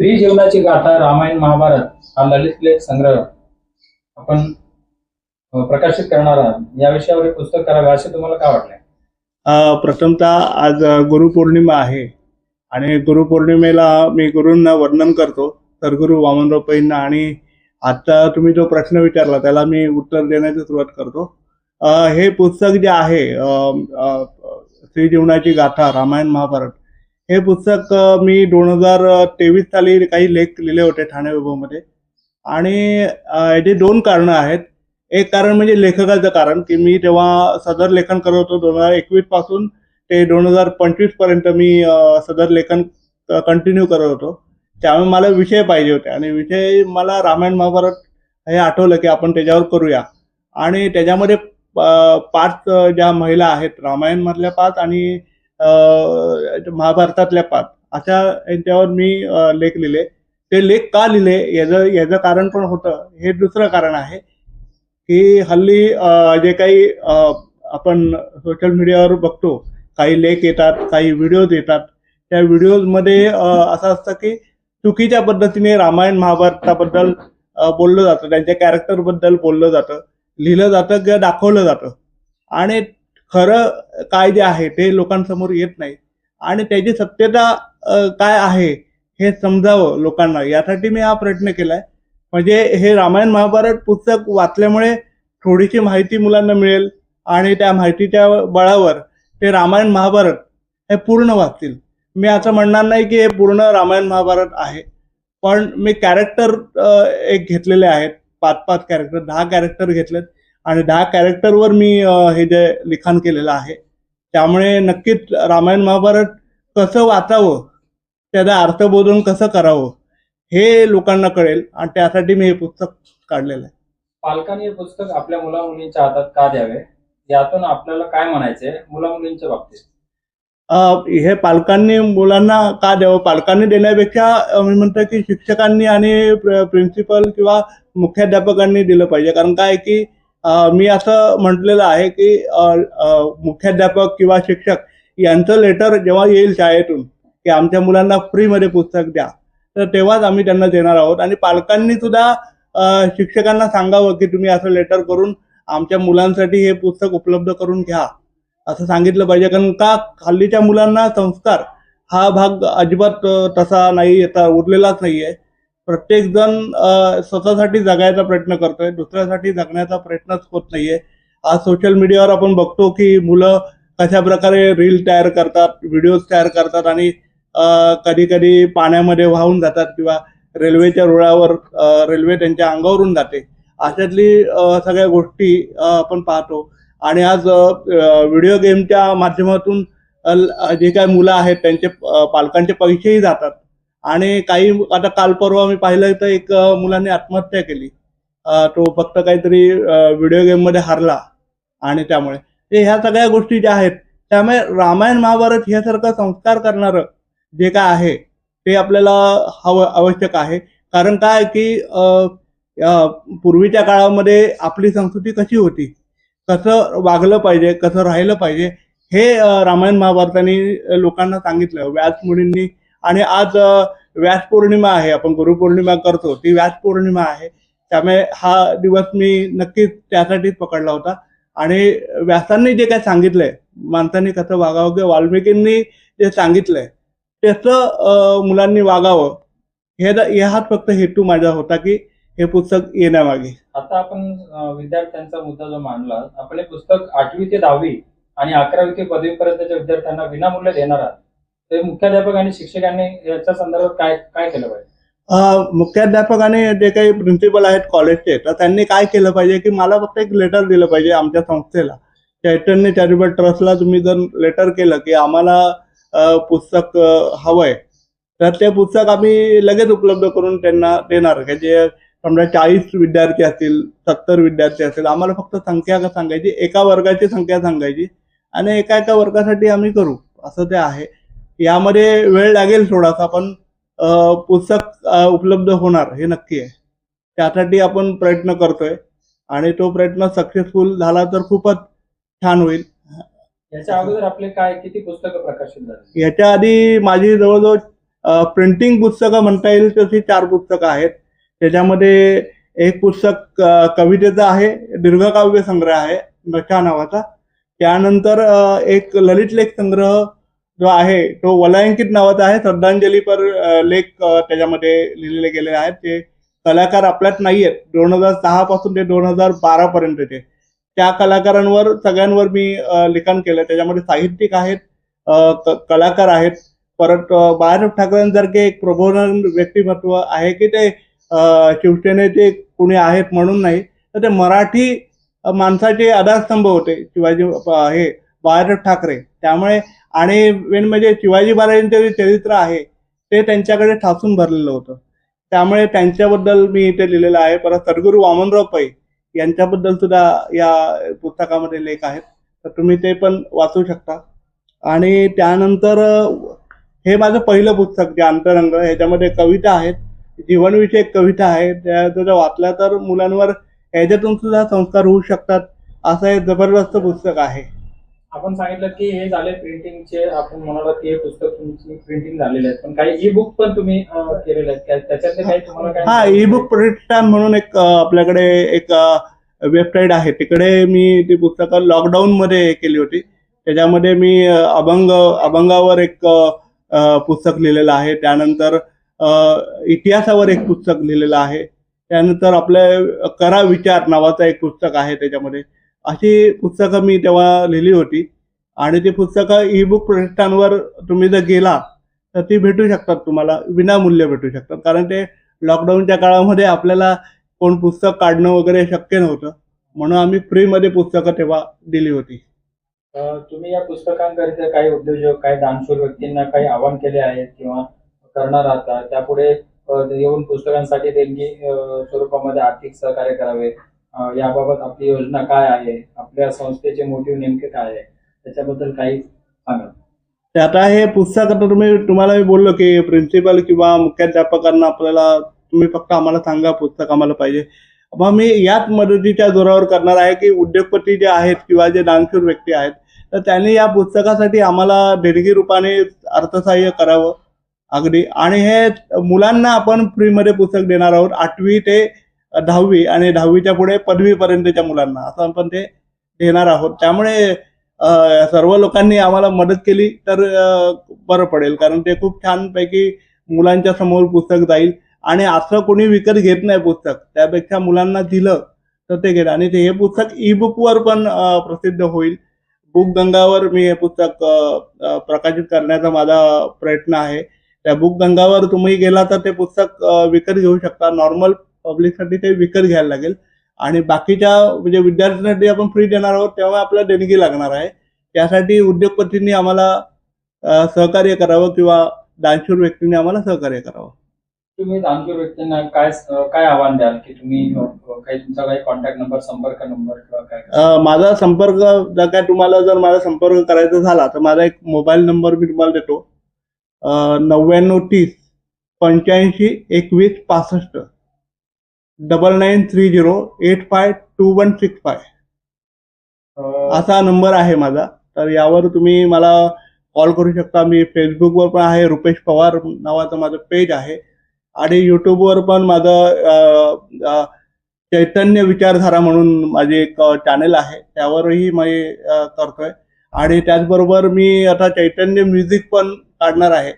स्त्री जीवनाची गाथा रामायण महाभारत हा ललित लेख संग्रह आपण प्रकाशित करणार आहात. या विषयावर हे पुस्तक करावे असे तुम्हाला काय वाटले? प्रथमतः आज गुरुपौर्णिमा आहे आणि गुरुपौर्णिमेला मी गुरूंना वर्णन करतो. सद्गुरू वामनराव पैंना आणि आता तुम्ही जो प्रश्न विचारला त्याला मी उत्तर देण्याची सुरुवात करतो. हे पुस्तक जे आहे स्त्री जीवनाची गाथा रामायण महाभारत हे पुस्तक मी दोन हजार तेवीस साली काही लेख लिहिले होते ठाणे विभागामध्ये. आणि अ, याची दोन कारणं आहेत. एक कारण म्हणजे लेखकाचं कारण की मी तेव्हा सदर लेखन करत होतो दोन हजार एकवीसपासून ते दोन हजार पंचवीसपर्यंत मी सदर लेखन कंटिन्यू करत होतो. त्यामुळे मला विषय पाहिजे होते. आणि विषय मला रामायण महाभारत हे आठवलं की आपण त्याच्यावर करूया. आणि त्याच्यामध्ये प- पाच ज्या महिला आहेत रामायणमधल्या पाच आणि महाभारतातल्या पाच. अशा यांच्यावर मी लेख लिहिले. ते लेख का लिहिले? याचं याचं कारण पण होतं. हे दुसरं कारण आहे की हल्ली जे काही आपण सोशल मीडियावर बघतो काही लेख येतात काही व्हिडिओज येतात. त्या व्हिडिओजमध्ये असं असतं की चुकीच्या पद्धतीने रामायण महाभारताबद्दल बोललं जातं. त्यांच्या कॅरेक्टरबद्दल बोललं जातं. लिहिलं जातं किंवा दाखवलं जातं. आणि खरं काय जे आहे ते लोकांसमोर येत नाही आणि त्याची सत्यता काय आहे हे समजावं लोकांना. यासाठी मी हा प्रयत्न केलाय. म्हणजे हे रामायण महाभारत पुस्तक वाचल्यामुळे थोडीशी माहिती मुलांना मिळेल आणि त्या माहितीच्या बळावर ते रामायण महाभारत हे पूर्ण वाचतील. मी असं म्हणणार नाही की हे पूर्ण रामायण महाभारत आहे. पण मी कॅरेक्टर एक घेतलेले आहेत. पाच पाच कॅरेक्टर दहा कॅरेक्टर घेतलेत. आणि दहा कॅरेक्टरवर मी हे जे लिखाण केलेलं आहे त्यामुळे नक्कीच रामायण महाभारत कसं वाचावं त्याचा अर्थबोधन कसं करावं हे लोकांना कळेल आणि त्यासाठी मी हे पुस्तक काढलेलं आहे. पालकांनी हे पुस्तक आपल्या मुला मुलींच्या हातात का द्यावे? यातून आपल्याला काय म्हणायचे मुला मुलींच्या बाबतीत. हे पालकांनी मुलांना का द्यावं? पालकांनी देण्यापेक्षा मी म्हणतो की शिक्षकांनी आणि प्रिन्सिपल किंवा मुख्याध्यापकांनी दिलं पाहिजे. कारण काय की मी असं म्हटलेलं आहे की मुख्याध्यापक किंवा शिक्षक यांचं लेटर जेव्हा येईल शाळेतून की आमच्या मुलांना फ्रीमध्ये पुस्तक द्या तर तेव्हाच आम्ही त्यांना देणार आहोत. आणि पालकांनी सुद्धा शिक्षकांना सांगावं की तुम्ही असं लेटर करून आमच्या मुलांसाठी हे पुस्तक उपलब्ध करून घ्या. असं सांगितलं पाहिजे. कारण का? हल्लीच्या मुलांना संस्कार हा भाग अजिबात तसा नाही येता उरलेलाच नाहीये. आहे प्रत्येकजण स्वतःसाठी जगायचा प्रयत्न करतोय दुसऱ्यासाठी जगण्याचा प्रयत्नच होत नाहीये. आज सोशल मीडियावर आपण बघतो की मुलं कशा प्रकारे रील तयार करतात व्हिडिओज तयार करतात आणि कधी कधी पाण्यामध्ये वाहून जातात किंवा रेल्वेच्या रुळावर रेल्वे त्यांच्या अंगावरून जाते. अशातली सगळ्या गोष्टी आपण पाहतो. आणि आज व्हिडिओ गेमच्या माध्यमातून जे काही मुलं आहेत त्यांचे पालकांचे पैसेही जातात. आणि काही आता काल परवा मी पाहिलं तर एक मुलांनी मुलाने आत्महत्या केली. तो फक्त काहीतरी व्हिडिओ गेममध्ये हारला आणि त्यामुळे. ते ह्या सगळ्या गोष्टी ज्या आहेत त्यामुळे रामायण महाभारत ह्यासारखं संस्कार करणारं जे काय आहे ते आपल्याला हवं आवश्यक आहे. कारण काय की पूर्वीच्या काळामध्ये आपली संस्कृती कशी होती? कसं वागलं पाहिजे कसं राहिलं पाहिजे हे रामायण महाभारताने लोकांना सांगितलं. व्यासमुनींनी आणि आज व्यास पौर्णिमा आहे आपण गुरुपौर्णिमा करतो ती व्यास पौर्णिमा आहे. त्यामुळे हा दिवस मी नक्कीच त्यासाठीच पकडला होता. आणि व्यासांनी जे काय सांगितलंय माणसांनी कसं वागावं किंवा वाल्मिकींनी जे सांगितलंय त्याचं मुलांनी वागावं हे हाच फक्त हेतू माझा होता की हे पुस्तक येण्यामागे. आता आपण विद्यार्थ्यांचा मुद्दा जो मांडला आपण हे पुस्तक आठवी ते दहावी आणि अकरावी ते पदवी पर्यंतच्या विद्यार्थ्यांना विनामूल्य देणार आहात. ते मुख्याध्यापक आणि शिक्षकांनी याच्या संदर्भात काय काय केलं पाहिजे? मुख्याध्यापकाने मुख्याध्यापक आणि जे काही प्रिन्सिपल आहेत कॉलेजचे तर त्यांनी काय केलं पाहिजे की मला फक्त एक लेटर दिलं पाहिजे आमच्या संस्थेला. चैतन्य चॅरिटेबल ट्रस्टला तुम्ही जर लेटर केलं की आम्हाला पुस्तक हवंय तर ते पुस्तक आम्ही लगेच उपलब्ध करून त्यांना देणार. की जे समजा चाळीस विद्यार्थी असतील सत्तर विद्यार्थी असतील आम्हाला फक्त संख्या सांगायची एका वर्गाची संख्या सांगायची आणि एका एका वर्गासाठी आम्ही करू. असं ते आहे. यामध्ये वेळ लागेल थोडासा पण पुस्तक उपलब्ध होणार हे नक्की आहे. त्यासाठी आपण प्रयत्न करतोय आणि तो प्रयत्न सक्सेसफुल झाला तर खूपच छान होईल. याच्या अगोदर आपले काय किती पुस्तकं प्रकाशित झाली? याच्या आधी माझी जवळजवळ प्रिंटिंग पुस्तकं म्हणता येईल तशी चार पुस्तकं आहेत. त्याच्यामध्ये एक पुस्तक कवितेचं आहे दीर्घकाव्य संग्रह आहे नशा नावाचा. त्यानंतर एक ललित लेख संग्रह जो आहे तो वलयांकित नावाचा आहे. श्रद्धांजली पर लेख त्याच्यामध्ये लिहिलेले गेलेले आहेत. ते कलाकार आपल्यात नाही आहेत दोन हजार सहा पासून ते दोन हजार बारा पर्यंतचे त्या कलाकारांवर सगळ्यांवर मी लिखाण केलं त्याच्यामध्ये साहित्यिक आहेत कलाकार आहेत. परत बाळासाहेब ठाकरेंसारखे एक प्रबोधन व्यक्तिमत्व आहे की ते शिवसेनेचे कुणी आहेत म्हणून नाही तर ते मराठी माणसाचे आधारस्तंभ होते. शिवाजी हे बाळासाहेब ठाकरे. त्यामुळे आणि मेन म्हणजे शिवाजी महाराजांचे जे चरित्र आहे ते त्यांच्याकडे ठासून भरलेलं होतं. त्यामुळे त्यांच्याबद्दल मी इथे लिहिलेलं आहे. परत सद्गुरू वामनराव पै यांच्याबद्दल सुद्धा या पुस्तकामध्ये लेख आहेत. तर तुम्ही ते पण वाचू शकता. आणि त्यानंतर हे माझं पहिलं पुस्तक जे अंतरंग ह्याच्यामध्ये कविता आहेत. जीवनविषयक कविता आहेत. त्या जर वाचल्या तर मुलांवर ह्याच्यातून सुद्धा संस्कार होऊ शकतात. असं हे जबरदस्त पुस्तक आहे. आपण सांगितलं की हे झाले प्रिंटिंगचे आपण म्हणाला की हे पुस्तक तुमची प्रिंटिंग झालेले आहेत. पण काही ई बुक पण तुम्ही केलेले आहेत. त्या- त्याच्यातले काही तुम्हाला काय हा ई बुक प्रतिष्ठान म्हणून एक आपल्याकडे एक वेबसाईट आहे. तिकडे मी ती पुस्तकं लॉकडाऊन मध्ये केली होती. त्याच्यामध्ये मी अभंग अभंगावर एक पुस्तक लिहिलेलं आहे. त्यानंतर इतिहासावर एक पुस्तक लिहिलेलं आहे. त्यानंतर आपलं करा विचार नावाचं एक पुस्तक आहे त्याच्यामध्ये. अशी पुस्तकं मी तेव्हा लिहिली होती. आणि ती पुस्तकं ई बुक प्रतिष्ठानवर तुम्ही जर गेला तर ती भेटू शकतात तुम्हाला विनामूल्य भेटू शकतात. कारण ते लॉकडाऊनच्या काळामध्ये आपल्याला कोण पुस्तक काढणं वगैरे शक्य नव्हतं. म्हणून आम्ही फ्रीमध्ये पुस्तकं तेव्हा दिली होती. तुम्ही या पुस्तकांकरिता काही उद्योजक काही दानशूर व्यक्तींना काही आवाहन केले आहेत किंवा करणार आहात त्यापुढे येऊन पुस्तकांसाठी देणगी स्वरूपामध्ये आर्थिक सहकार्य करावे. याबाबत आपली योजना काय आहे? आपल्या संस्थेचे मोटिव्ह नेमके काय आहे? त्याच्याबद्दल काही सांगा. ते आता हे पुस्तक आता तुम्ही तुम्हाला मी बोललो की प्रिन्सिपल किंवा मुख्याध्यापकांना आपल्याला तुम्ही फक्त आम्हाला सांगा पुस्तक आम्हाला पाहिजे. मग मी याच मदतीच्या जोरावर करणार आहे की उद्योगपती जे आहेत किंवा जे दानशूर व्यक्ती आहेत तर त्यांनी या पुस्तकासाठी आम्हाला देणगी रूपाने अर्थसहाय्य करावं अगदी. आणि हे मुलांना आपण फ्रीमध्ये पुस्तक देणार आहोत. आठवी ते दहावी आणि दहावीच्या पुढे पदवीपर्यंतच्या मुलांना. असं आपण ते देणार आहोत. त्यामुळे सर्व लोकांनी आम्हाला मदत केली तर बरं पडेल. कारण ते खूप छानपैकी मुलांच्या समोर पुस्तक जाईल. आणि असं कोणी विकत घेत नाही पुस्तक. त्यापेक्षा मुलांना दिलं तर ते घेत आणि ते हे पुस्तक ई बुकवर पण प्रसिद्ध होईल. बुक गंगावर मी हे पुस्तक प्रकाशित करण्याचा माझा प्रयत्न आहे. त्या बुक गंगावर तुम्ही गेला तर ते पुस्तक विकत घेऊ शकता. नॉर्मल पब्लिकसाठी ते विकत घ्यायला लागेल. आणि बाकीच्या म्हणजे विद्यार्थ्यांसाठी आपण फ्री देणार आहोत तेव्हा आपल्याला देणगी लागणार आहे. त्यासाठी उद्योगपतींनी आम्हाला सहकार्य करावं किंवा दानशूर व्यक्तींनी आम्हाला सहकार्य करावं. तुम्ही दानशूर व्यक्तींना काय काय आव्हान द्याल? की तुम्ही काही तुमचा काही कॉन्टॅक्ट नंबर संपर्क नंबर किंवा काय? माझा संपर्क जर काय तुम्हाला जर माझा संपर्क करायचा झाला तर माझा एक मोबाईल नंबर मी तुम्हाला देतो. नव्याण्णव तीस पंच्याऐंशी एकवीस पासष्ट. Double nine three zero eight five two one six five असा नंबर आहे माझा. तर यावर तुम्ही मला कॉल करू शकता. मी फेसबुकवर पण आहे रुपेश पवार नावाचं माझं पेज आहे. आणि यूट्यूबवर पण माझं चैतन्य विचारधारा म्हणून माझी एक चॅनल आहे. त्यावरही मी करतोय. आणि त्याचबरोबर मी आता चैतन्य म्युझिक पण काढणार आहे.